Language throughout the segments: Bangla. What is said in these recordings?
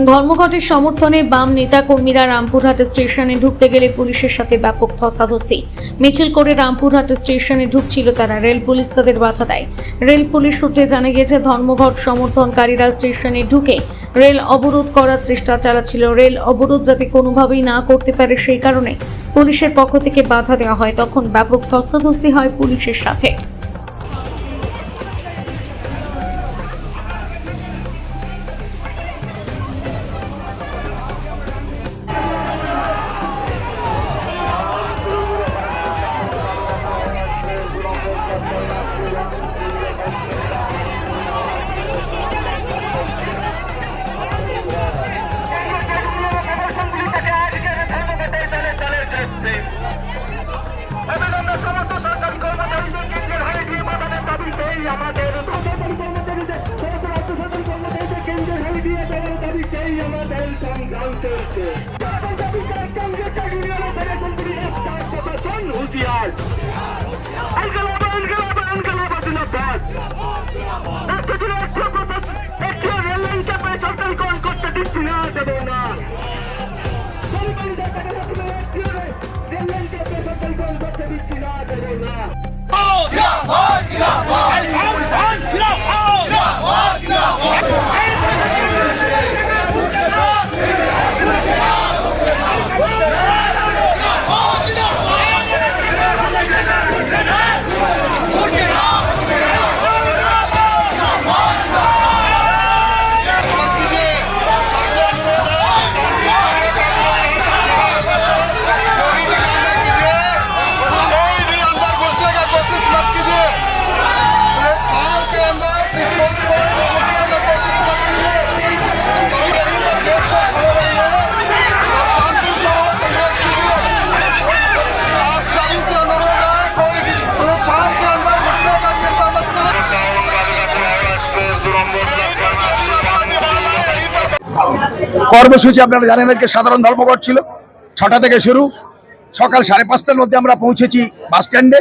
ধর্মঘটের সমর্থনে বাম নেতা কর্মীরা রামপুরহাট স্টেশনে ঢুকতে গেলে পুলিশের সাথে ব্যাপক ধস্তাধস্তি। মিছিল করে রামপুরহাট স্টেশনে ঢুকছিল তারা। রেল পুলিশ তাদের বাধা দেয়। রেল পুলিশ সূত্রে জানা গেছে ধর্মঘট সমর্থনকারীরা স্টেশনে ঢুকে রেল অবরোধ করার চেষ্টা চালাচ্ছিল। রেল অবরোধ যাতে কোনোভাবেই না করতে পারে সেই কারণে পুলিশের পক্ষ থেকে বাধা দেওয়া হয়। তখন ব্যাপক ধস্তাধস্তি হয় পুলিশের সাথে। হুঁশিয়ার ইনকলাব ইনকলাব ইনকলাব জিন্দাবাদ। জুড়ে একটিও প্রশাসন একটিও রেল লাইনকে বেসরকারিকরণ করতে দিচ্ছি না কর্মসূচি আপনারা জানেন আজকে সাধারণ ধর্মঘট ছিল। ছটা থেকে শুরু। সকাল সাড়ে পাঁচটার মধ্যে আমরা পৌঁছেছি বাস স্ট্যান্ডে।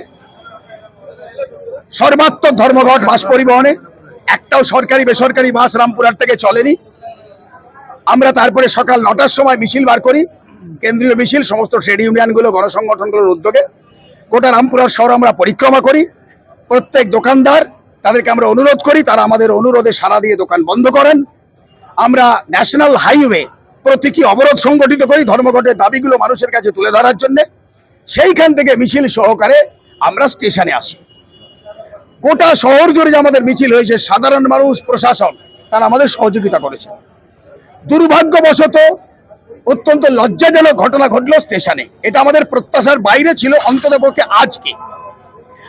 সর্বাত্মক ধর্মঘট বাস পরিবহনে। একটাও সরকারি বেসরকারি বাস রামপুরহাট থেকে চলেনি। আমরা তারপরে সকাল নটার সময় মিছিল বার করি। কেন্দ্রীয় মিছিল, সমস্ত ট্রেড ইউনিয়নগুলো, গণসংগঠনগুলোর উদ্যোগে। গোটা রামপুরহাট শহর আমরা পরিক্রমা করি। প্রত্যেক দোকানদার তাদেরকে আমরা অনুরোধ করি, তারা আমাদের অনুরোধে সারা দিয়ে দোকান বন্ধ করেন। আমরা ন্যাশনাল হাইওয়ে প্রতীকী অবরোধ সংগঠিত করি ধর্মঘটের দাবিগুলো মানুষের কাছে তুলে ধরার জন্য। সেইখান থেকে মিছিল সহকারে আমরা স্টেশনে আসি। গোটা শহর জুড়ে যে আমাদের মিছিল হয়েছে, সাধারণ মানুষ, প্রশাসন, তারা আমাদের সহযোগিতা করেছে। দুর্ভাগ্যবশত অত্যন্ত লজ্জাজনক ঘটনা ঘটলো স্টেশনে। এটা আমাদের প্রত্যাশার বাইরে ছিল, অন্ততপক্ষে আজকে।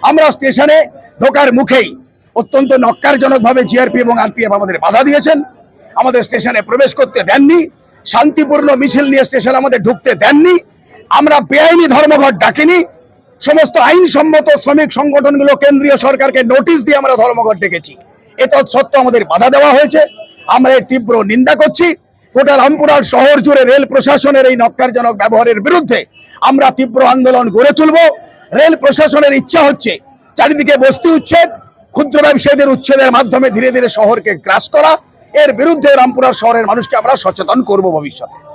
আমরা স্টেশনে ঢোকার মুখেই অত্যন্ত নক্কারজনকভাবে জিআরপি এবং আরপিএফ আমাদের বাধা দিয়েছেন। আমাদের স্টেশনে প্রবেশ করতে দেননি। শান্তিপূর্ণ মিছিল নিয়ে স্টেশন আমাদের ঢুকতে দেননি। আমরা বেআইনি ধর্মঘট ডাকিনি। সমস্ত আইনসম্মত শ্রমিক সংগঠনগুলো কেন্দ্রীয় সরকারকে নোটিশ দিয়ে আমরা ধর্মঘট ডেকেছি। এত সত্ত্বেও আমাদের বাধা দেওয়া হয়েছে। আমরা এর তীব্র নিন্দা করছি। গোটা রামপুরার শহর জুড়ে রেল প্রশাসনের এই নক্কারজনক ব্যবহারের বিরুদ্ধে আমরা তীব্র আন্দোলন গড়ে তুলব। রেল প্রশাসনের ইচ্ছা হচ্ছে চারিদিকে বস্তি উচ্ছেদ, ক্ষুদ্র ব্যবসায়ীদের উচ্ছেদের মাধ্যমে ধীরে ধীরে শহরকে গ্রাস করা। এর বিরুদ্ধে রামপুরা শহরের মানুষকে আমরা সচেতন করব ভবিষ্যতে।